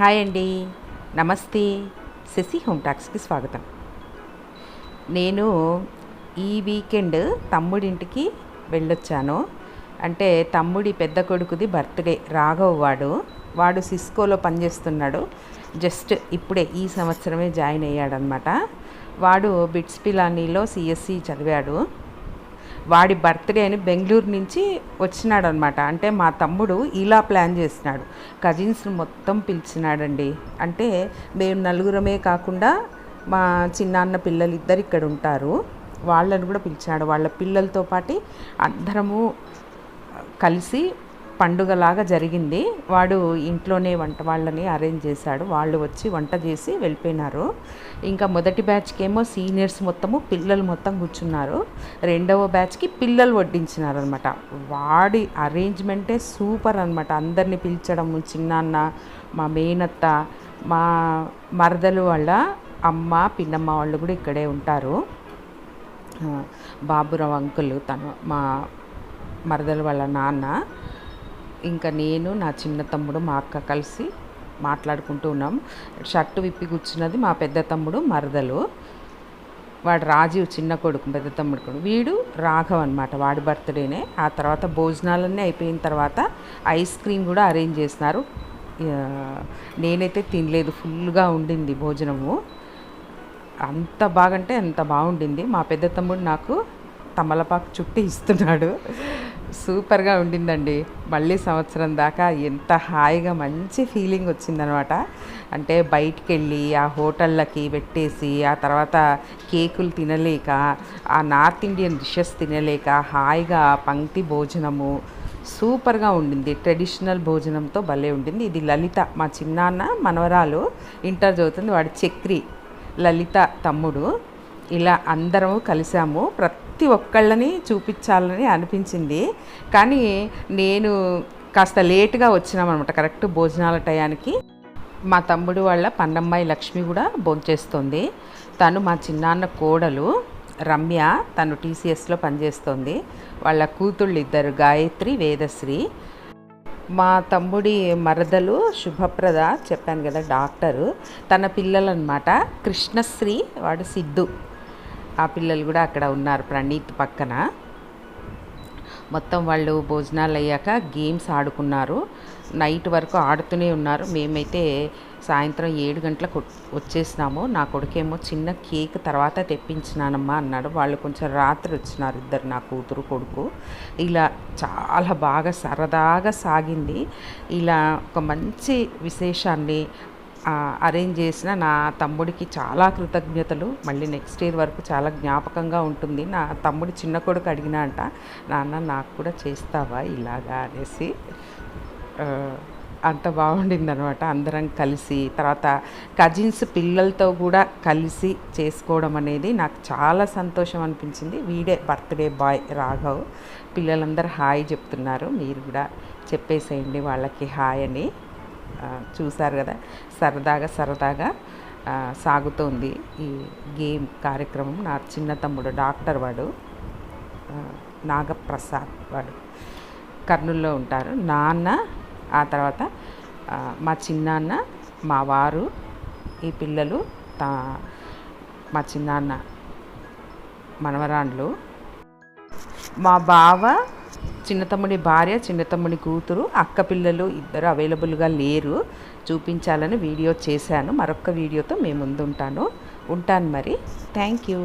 Hi అండి. నమస్తే. Shashi home టాక్స్కి స్వాగతం. నేను ఈ వీకెండ్ తమ్ముడింటికి వెళ్ళొచ్చాను. అంటే తమ్ముడి పెద్ద కొడుకుది బర్త్డే. రాఘవ్ వాడు. వాడు సిస్కోలో పనిచేస్తున్నాడు. జస్ట్ ఇప్పుడే ఈ సంవత్సరమే జాయిన్ అయ్యాడనమాట వాడు బిట్స్ పిలానీలో సిఎస్సి చదివాడు. వాడి బర్త్డే అని బెంగళూరు నుంచి వచ్చినాడు అనమాట అంటే మా తమ్ముడు ఇలా ప్లాన్ చేసినాడు కజిన్స్ని మొత్తం పిలిచినాడండి. అంటే మేము నలుగురమే కాకుండా మా చిన్నాన్న పిల్లలు ఇద్దరు ఇక్కడ ఉంటారు. వాళ్ళని కూడా పిలిచాడు వాళ్ళ పిల్లలతో పాటు అందరము కలిసి పండుగలాగా జరిగింది. వాడు ఇంట్లోనే వంట వాళ్ళని అరేంజ్ చేశాడు. వాళ్ళు వచ్చి వంట చేసి వెళ్ళిపోయినారు. ఇంకా మొదటి బ్యాచ్కి ఏమో సీనియర్స్ మొత్తము పిల్లలు మొత్తం కూర్చున్నారు. రెండవ బ్యాచ్కి పిల్లలు వడ్డించినారు అనమాట వాడి అరేంజ్మెంటే సూపర్ అనమాట అందరిని పిలిచడము చిన్నాన్న మా మేనత్త మా మరదలు వాళ్ళ అమ్మ పిన్నమ్మ వాళ్ళు కూడా ఇక్కడే ఉంటారు. బాబురావు అంకుల్ తను మా మరదలు వాళ్ళ నాన్న ఇంకా నేను నా చిన్న తమ్ముడు మా అక్క కలిసి మాట్లాడుకుంటూ ఉన్నాం. షర్టు విప్పి కూర్చున్నది మా పెద్ద తమ్ముడు మరదలు. వాడు రాజీవ్ చిన్న కొడుకు పెద్ద తమ్ముడు కొడుకు. వీడు రాఘవ్ అనమాట వాడి బర్త్డేనే. ఆ తర్వాత భోజనాలన్నీ అయిపోయిన తర్వాత ఐస్ క్రీమ్ కూడా అరేంజ్ చేసినారు నేనైతే తినలేదు ఫుల్గా ఉండింది భోజనము. అంత బాగంటే అంత బాగుండింది. మా పెద్ద తమ్ముడు నాకు తమలపాకు చుట్టి ఇస్తున్నాడు. సూపర్గా ఉండిందండి. మళ్ళీ సంవత్సరం దాకా ఎంత హాయిగా మంచి ఫీలింగ్ వచ్చిందనమాట. అంటే బయటికి వెళ్ళి ఆ హోటళ్ళకి పెట్టేసి ఆ తర్వాత కేకులు తినలేక ఆ నార్త్ ఇండియన్ డిషెస్ తినలేక హాయిగా పంక్తి భోజనము సూపర్గా ఉండింది. ట్రెడిషనల్ భోజనంతో భలే ఉండింది. ఇది లలిత మా చిన్నాన్న మనవరాలు ఇంటర్ చదువుతుంది. వాడి చక్రి లలిత తమ్ముడు. ఇలా అందరము కలిసాము. ప్రతి ప్రతి ఒక్కళ్ళని చూపించాలని అనిపించింది. కానీ నేను కాస్త లేటుగా వచ్చినామన్నమాట కరెక్ట్ భోజనాల టయానికి. మా తమ్ముడు వాళ్ళ పన్నమ్మాయి లక్ష్మి కూడా భోంచేస్తుంది తను మా చిన్నాన్న కోడలు రమ్య తను టీసీఎస్లో పనిచేస్తుంది. వాళ్ళ కూతుళ్ళు ఇద్దరు గాయత్రి వేదశ్రీ. మా తమ్ముడి మరదలు శుభప్రద చెప్పాను కదా డాక్టరు. తన పిల్లలు అనమాట కృష్ణశ్రీ వాడు సిద్ధు. ఆ పిల్లలు కూడా అక్కడ ఉన్నారు ప్రణీత్ పక్కన. మొత్తం వాళ్ళు భోజనాలు అయ్యాక గేమ్స్ ఆడుకున్నారు. నైట్ వరకు ఆడుతూనే ఉన్నారు. మేమైతే సాయంత్రం ఏడు గంటలకు వచ్చేసినాము. నా కొడుకేమో చిన్న కేక్ తర్వాత తెప్పించినానమ్మా అన్నాడు. వాళ్ళు కొంచెం రాత్రి వచ్చినారు ఇద్దరు నా కూతురు కొడుకు. ఇలా చాలా బాగా సరదాగా సాగింది. ఇలా ఒక మంచి విశేషాన్ని అరేంజ్ చేసిన నా తమ్ముడికి చాలా కృతజ్ఞతలు. మళ్ళీ నెక్స్ట్ ఇయర్ వరకు చాలా జ్ఞాపకంగా ఉంటుంది. నా తమ్ముడు చిన్న కొడుకు అడిగినా అంట నాన్న నాకు కూడా చేస్తావా ఇలాగా? అనేసి అంత బాగుండింది అనమాట అందరం కలిసి తర్వాత కజిన్స్ పిల్లలతో కూడా కలిసి చేసుకోవడం అనేది నాకు చాలా సంతోషం అనిపించింది. వీడే బర్త్డే బాయ్ రాఘవ్. పిల్లలందరూ హాయ్ చెప్తున్నారు. మీరు కూడా చెప్పేసేయండి వాళ్ళకి హాయ్ అని. చూశారు కదా సరదాగా సరదాగా సాగుతోంది ఈ గేమ్ కార్యక్రమం. నా చిన్న తమ్ముడు డాక్టర్ వాడు నాగప్రసాద్ వాడు. కర్నూల్లో ఉంటారు. నాన్న ఆ తర్వాత మా చిన్నాన్న మా వారు ఈ పిల్లలు తా మా చిన్నాన్న మనవరాండ్లు. మా బావ చిన్న తమ్ముడి భార్య చిన్న తమ్ముడి కూతురు అక్క పిల్లలు ఇద్దరు అవైలబుల్గా లేరు. చూపించాలని వీడియో చేశాను. మరొక వీడియోతో మేము ముందు ఉంటాను ఉంటాను మరి. Thank you.